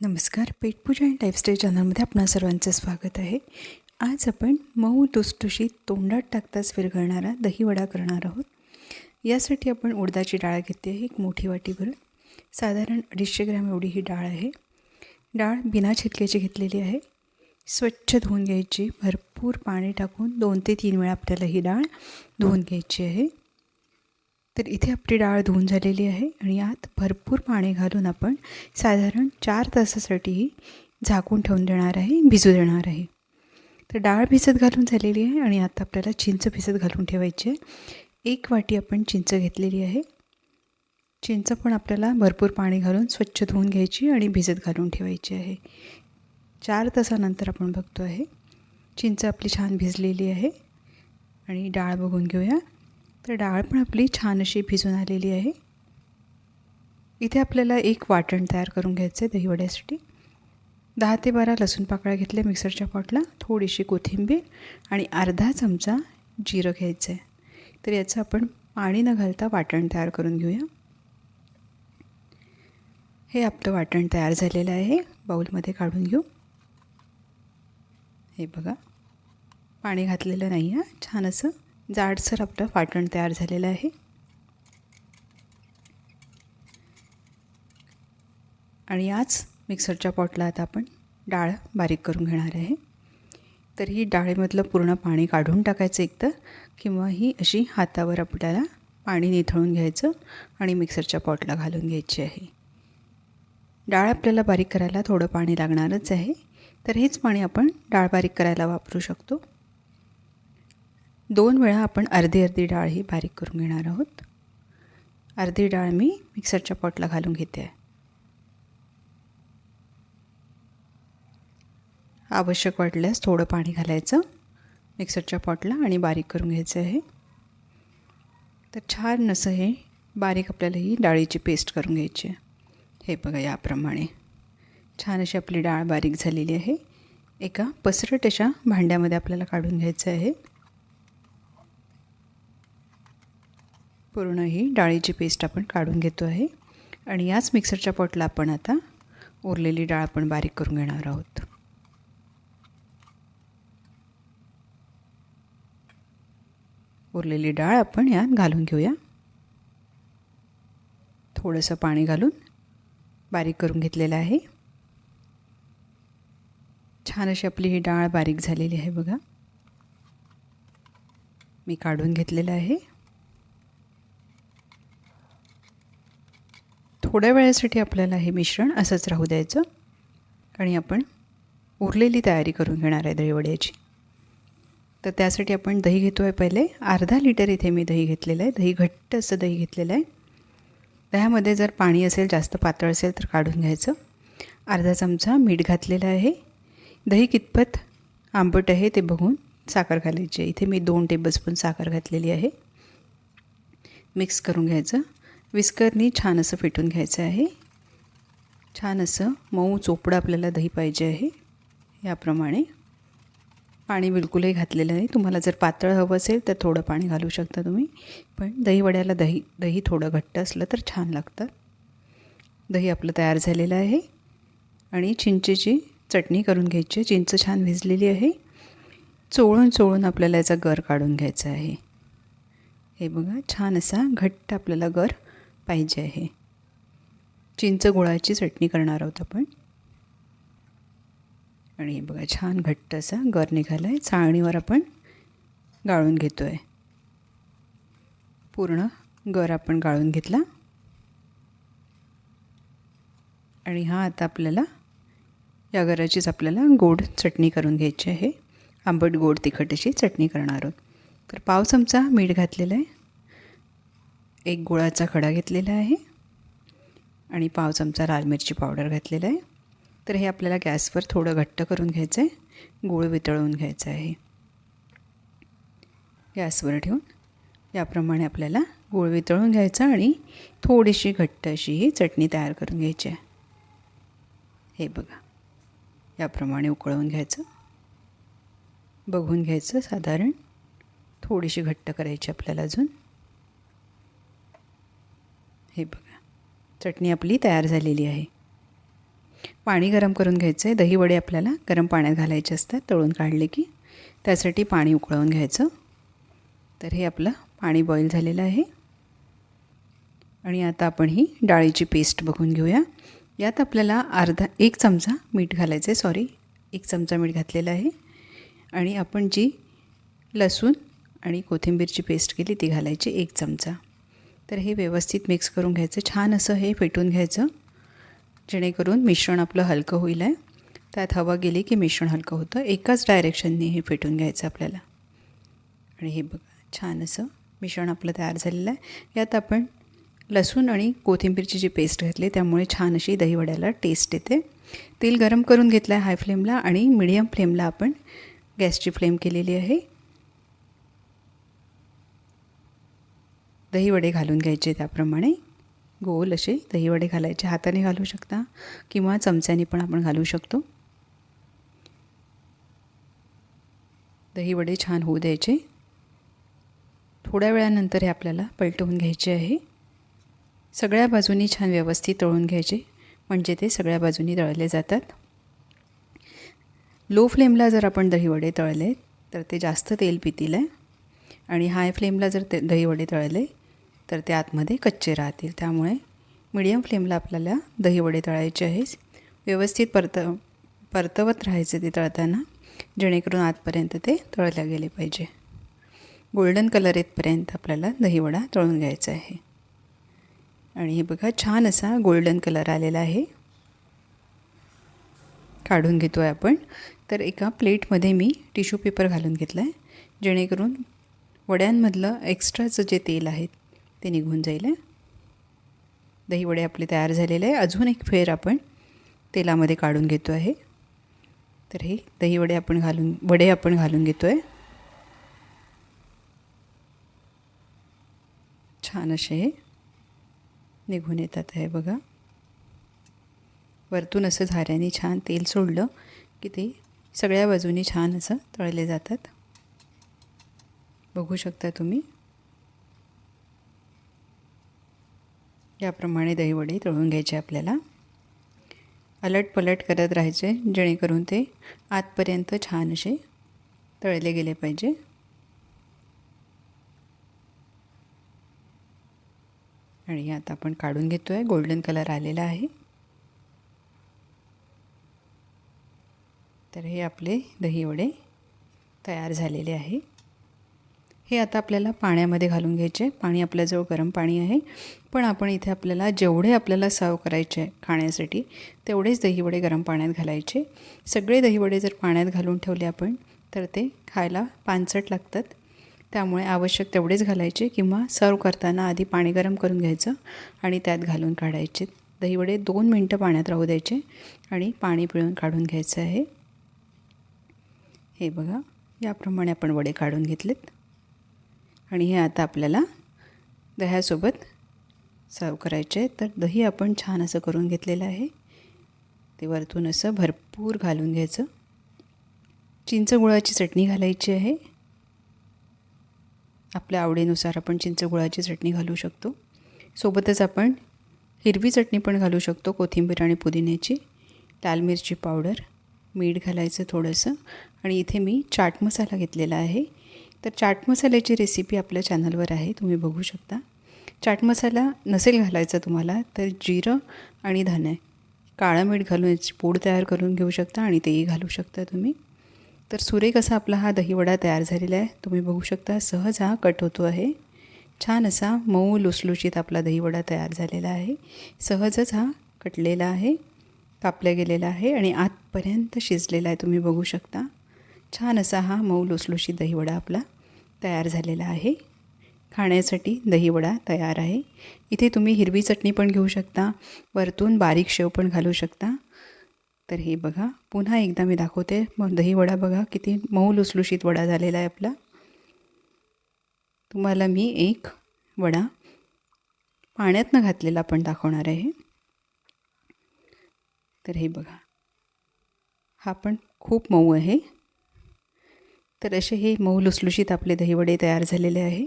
नमस्कार पेटपूजा and lifestyle चॅनलमध्ये आपणा सर्वांचं स्वागत आहे. आज आपण मऊ तुसतुशीत तोंडात टाकताच विरघळणारा दहीवडा करणार आहोत. यासाठी आपण उडदाची डाळ घेतली आहे एक मोठी वाटी भरून. साधारण अडीचशे ग्रॅम एवढी ही डाळ आहे. डाळ बिना छिलक्याची घेतलेली आहे. स्वच्छ धुवून घ्यायची भरपूर पाणी टाकून दोन ते तीन वेळा आपल्याला ही डाळ धुवून घ्यायची आहे. तर इथे आपली डाळ धुवून झालेली आहे आणि यात भरपूर पाणी घालून आपण साधारण चार तासासाठी झाकून ठेवून देणार आहे भिजू देणार आहे. तर डाळ भिजत घालून झालेली आहे आणि आता आपल्याला चिंच भिजत घालून ठेवायची आहे. एक वाटी आपण चिंच घेतलेली आहे. चिंच पण आपल्याला भरपूर पाणी घालून स्वच्छ धुवून घ्यायची आणि भिजत घालून ठेवायची आहे. चार तासानंतर आपण बघतो आहे. चिंच आपली छान भिजलेली आहे. आणि डाळ बघून घेऊया. तर डाळ पण आपली छान अशी भिजून आलेली आहे. इथे आपल्याला एक वाटण तयार करून घ्यायचं आहे दहीवड्यासाठी. दहा ते बारा लसूण पाकळ्या घेतल्या मिक्सरच्या पॉटला थोडीशी कोथिंबीर आणि अर्धा चमचा जिरं घ्यायचं आहे तर याचं आपण पाणी न घालता वाटण तयार करून घेऊया. हे आपलं वाटण तयार झालेलं आहे. बाऊलमध्ये काढून घेऊ. हे बघा. पाणी घातलेलं नाही आहे छान असं जाडसर आपलं वाटण तयार झालेलं आहे. आणि याच मिक्सरच्या पॉटला आता आपण डाळ बारीक करून घेणार आहे. तर ही डाळीमधलं पूर्ण पाणी काढून टाकायचं एकतर किंवा ही अशी हातावर आपल्याला पाणी निथळून घ्यायचं आणि मिक्सरच्या पॉटला घालून घ्यायची आहे. डाळ आपल्याला बारीक करायला थोडं पाणी लागणारच आहे. तर हेच पाणी आपण डाळ बारीक करायला वापरू शकतो. दोन वेळा आपण अर्धी अर्धी डाळ ही बारीक करून घेणार आहोत. अर्धी डाळ मी मिक्सरच्या पॉटला घालून घेते. आहे आवश्यक वाटल्यास थोडं पाणी घालायचं मिक्सरच्या पॉटला आणि बारीक करून घ्यायचं आहे. तर छान असं हे बारीक आपल्याला ही डाळीची पेस्ट करून घ्यायची. आहे हे बघा याप्रमाणे. छान अशी आपली डाळ बारीक झालेली आहे. एका पसरट अशा भांड्यामध्ये आपल्याला काढून घ्यायचं आहे. पूर्ण ही डाळीची पेस्ट आपण काढून घेतो आहे. आणि याच मिक्सरच्या पॉटला आपण आता उरलेली डाळ आपण बारीक करून घेणार आहोत. उरलेली डाळ आपण यात घालून घेऊया. थोडंसं पाणी घालून बारीक करून घेतलेलं आहे. छान अशी आपली ही डाळ बारीक झालेली आहे बघा. मी काढून घेतलेलं आहे. थोड्या वेळासाठी आपल्याला हे मिश्रण असंच राहू द्यायचं आणि आपण उरलेली तयारी करून घेणार आहे दहीवड्याची. तर त्यासाठी आपण दही घेतो आहे पहिले. अर्धा लिटर इथे मी दही घेतलेलं आहे. दही घट्ट असं दही घेतलेलं आहे. दह्यामध्ये जर पाणी असेल जास्त पातळ असेल तर काढून घ्यायचं. अर्धा चमचा मीठ घातलेलं आहे. दही कितपत आंबट आहे ते बघून साखर घालायची इथे मी दोन टेबलस्पून साखर घातलेली आहे. मिक्स करून घ्यायचं. विस्करनी छान असं फेटून घ्यायचं आहे. छान असं मऊ चोपडं आपल्याला दही पाहिजे आहे याप्रमाणे. पाणी बिलकुलही घातलेलं नाही. तुम्हाला जर पातळ हवं असेल तर थोडं पाणी घालू शकता तुम्ही. पण दहीवड्याला दही दही थोडं घट्ट असलं तर छान लागतं. दही आपलं तयार झालेलं आहे. आणि चिंचेची चटणी करून घ्यायची. चिंच छान भिजलेली आहे. चोळून चोळून आपल्याला याचा गर काढून घ्यायचा आहे. हे बघा छान असा घट्ट आपल्याला गर पाहिजे आहे. चिंच गुळाची चटणी करणार आहोत आपण. आणि हे बघा छान घट्ट असा गर निघाला आहे चाळणीवर आपण गाळून घेतो आहे पूर्ण गर आपण गाळून घेतला. आणि हा आता आपल्याला या गराचीच आपल्याला गोड चटणी करून घ्यायची आहे. आंबट गोड तिखट अशी चटणी करणार आहोत. तर पाव चमचा मीठ घातलेलं आहे. एक गुळाचा खडा घेतलेला आहे आणि पाव चमचा लाल मिरची पावडर घातलेला आहे. तर हे आपल्याला गॅसवर थोडं घट्ट करून घ्यायचं आहे गूळ वितळवून घ्यायचं आहे. गॅसवर ठेवून याप्रमाणे आपल्याला गूळ वितळून घ्यायचं आणि थोडीशी घट्ट अशी ही चटणी तयार करून घ्यायची आहे. हे बघा. याप्रमाणे उकळवून घ्यायचं. बघून घ्यायचं साधारण. थोडीशी घट्ट करायची आपल्याला अजून. हे बघा. चटणी आपली तयार झालेली आहे. पाणी गरम करून घ्यायचं आहे दही वडे आपल्याला गरम पाण्यात घालायचे असतात तळून काढले की त्यासाठी पाणी उकळवून घ्यायचं. तर हे आपलं पाणी बॉईल झालेलं आहे. आणि आता आपण ही डाळीची पेस्ट बघून घेऊया. यात आपल्याला अर्धा एक चमचा मीठ घालायचं आहे सॉरी एक चमचा मीठ घातलेलं आहे. आणि आपण जी लसूण आणि कोथिंबीरची पेस्ट केली ती घालायची एक चमचा. तर हे व्यवस्थित मिक्स करून घ्यायचं. छान असं हे फेटून घ्यायचं. जेणेकरून मिश्रण आपलं हलकं होईल आहे. त्यात हवा गेली की मिश्रण हलकं होतं. एकाच डायरेक्शनने हे फेटून घ्यायचं आपल्याला. आणि हे बघा छान असं मिश्रण आपलं तयार झालेलं आहे. यात आपण लसूण आणि कोथिंबीरची जी पेस्ट घातली त्यामुळे छान अशी दहीवड्याला टेस्ट येते. तेल गरम करून घेतलं आहे हाय फ्लेमला आणि मिडियम फ्लेमला आपण गॅसची फ्लेम केलेली आहे. दहीवडे घालून घ्यायचे त्याप्रमाणे. गोल असे दहीवडे घालायचे. हाताने घालू शकता किंवा चमच्याने पण आपण घालू शकतो. दहीवडे छान होऊ द्यायचे. थोड्या वेळानंतर हे आपल्याला पलटवून घ्यायचे आहे. सगळ्या बाजूनी छान व्यवस्थित तळून घ्यायचे. म्हणजे ते सगळ्या बाजूनी तळले जातात. लो फ्लेमला जर आपण दहीवडे तळले तर ते जास्त तेल पितील. आहे आणि हाय फ्लेमला जर ते दहीवडे तळले तर ते आतमध्ये कच्चे राहतील. त्यामुळे मिडियम फ्लेमला आपल्याला दहीवडे तळायचे आहे व्यवस्थित परत परतवत राहायचे ते तळताना जेणेकरून आतपर्यंत ते तळल्या गेले पाहिजे. गोल्डन कलर येतपर्यंत आपल्याला दहीवडा तळून घ्यायचा आहे. आणि हे बघा छान असा गोल्डन कलर आलेला आहे. काढून घेतो आहे आपण. तर एका प्लेटमध्ये मी टिश्यू पेपर घालून घेतला आहे जेणेकरून वड्यांमधलं एक्स्ट्राचं जे तेल आहे ते निघून जाईल दही वडे आपले तयार झालेले आहे. अजून एक फेर आपण तेलामध्ये काढून घेतो आहे. तर हे दहीवडे आपण घालून वडे आपण घालून घेतो आहे छान असे हे निघून येतात आहे बघा. वरतून असं झाऱ्याने छान तेल सोडलं की ते सगळ्या बाजूनी छान असं तळले जातात. बघू शकता तुम्ही. याप्रमाणे दहीवडे तळून घ्यायचे आपल्याला. अलट पलट करत राहायचे जेणेकरून ते आतपर्यंत छान असे तळले गेले पाहिजे. आणि आता आपण काढून घेतो आहे गोल्डन कलर आलेला आहे. तर हे आपले दहीवडे तयार झालेले आहे. हे आता आपल्याला पाण्यामध्ये घालून घ्यायचे. पाणी आपल्याजवळ गरम पाणी आहे. पण आपण इथे आपल्याला जेवढे आपल्याला सर्व करायचे आहे खाण्यासाठी तेवढेच दहीवडे गरम पाण्यात घालायचे. सगळे दहीवडे जर पाण्यात घालून ठेवले आपण तर ते खायला पानसट लागतात. त्यामुळे आवश्यक तेवढेच घालायचे किंवा सर्व करताना आधी पाणी गरम करून घ्यायचं आणि त्यात घालून काढायचे. दहीवडे दोन मिनटं पाण्यात राहू द्यायचे आणि पाणी पिळून काढून घ्यायचं आहे. हे बघा याप्रमाणे आपण वडे काढून घेतलेत. आणि हे आता आपल्याला दह्यासोबत सर्व करायचे आहे. तर दही आपण छान असं करून घेतलेलं आहे. ते वरतून असं भरपूर घालून घ्यायचं. चिंच गुळाची चटणी घालायची आहे. आपल्या आवडीनुसार आपण चिंच गुळाची चटणी घालू शकतो. सोबतच आपण हिरवी चटणी पण घालू शकतो कोथिंबीर आणि पुदिन्याची. लाल मिरची पावडर मीठ घालायचं थोडंसं. आणि इथे मी चाट मसाला घेतलेला आहे. तर चाट मसाल्याची रेसिपी आपल्या चॅनलवर आहे तुम्ही बघू शकता. चाट मसाला नसेल घालायचा तुम्हाला तर जिरं आणि धने. काळं मीठ घालून याची पूड तयार करून घेऊ शकता आणि तेही घालू शकता तुम्ही. तर सुरेख असा आपला हा दहीवडा तयार झालेला आहे. तुम्ही बघू शकता सहज हा कट होतो आहे. छान असा मऊ लुसलुशीत आपला दहीवडा तयार झालेला आहे. सहजच हा कटलेला आहे कापला गेलेला आहे आणि आतपर्यंत शिजलेला आहे तुम्ही बघू शकता. छान असा हा मऊ लोसलोशी दहीवडा आपला तयार झालेला आहे. खाण्यासाठी दहीवडा तयार आहे. इथे तुम्ही हिरवी चटणी पण घेऊ शकता. वरतून बारीक शेव पण घालू शकता. तर हे बघा पुन्हा एकदा मी दाखवते. मग दहीवडा बघा किती मऊ लुसलुशीत वडा झालेला आहे आपला. तुम्हाला मी एक वडा पाण्यातनं घातलेला पण दाखवणार आहे. तर हे बघा हा पण खूप मऊ आहे. तर असे हे मऊ लुसलुशीत आपले दहीवडे तयार झालेले आहे.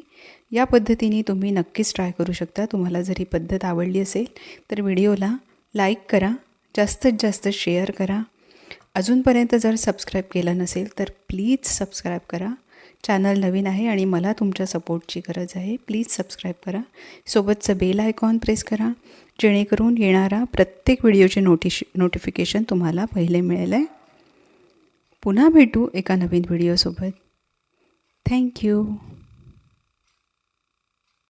या पद्धतीने तुम्ही नक्कीच ट्राय करू शकता. तुम्हाला जर ही पद्धत आवडली असेल तर व्हिडिओला लाईक करा. जास्तीत जास्त शेअर करा. अजूनपर्यंत जर सबस्क्राईब केलं नसेल तर प्लीज सबस्क्राईब करा. चॅनल नवीन आहे आणि मला तुमच्या सपोर्टची गरज आहे. प्लीज सबस्क्राईब करा. सोबतचं बेल आयकॉन प्रेस करा. जेणेकरून येणारा प्रत्येक व्हिडिओचे नोटिश नोटिफिकेशन तुम्हाला पहिले मिळेल. आहे पुन्हा भेटू एका नवीन व्हिडिओसोबत थँक्यू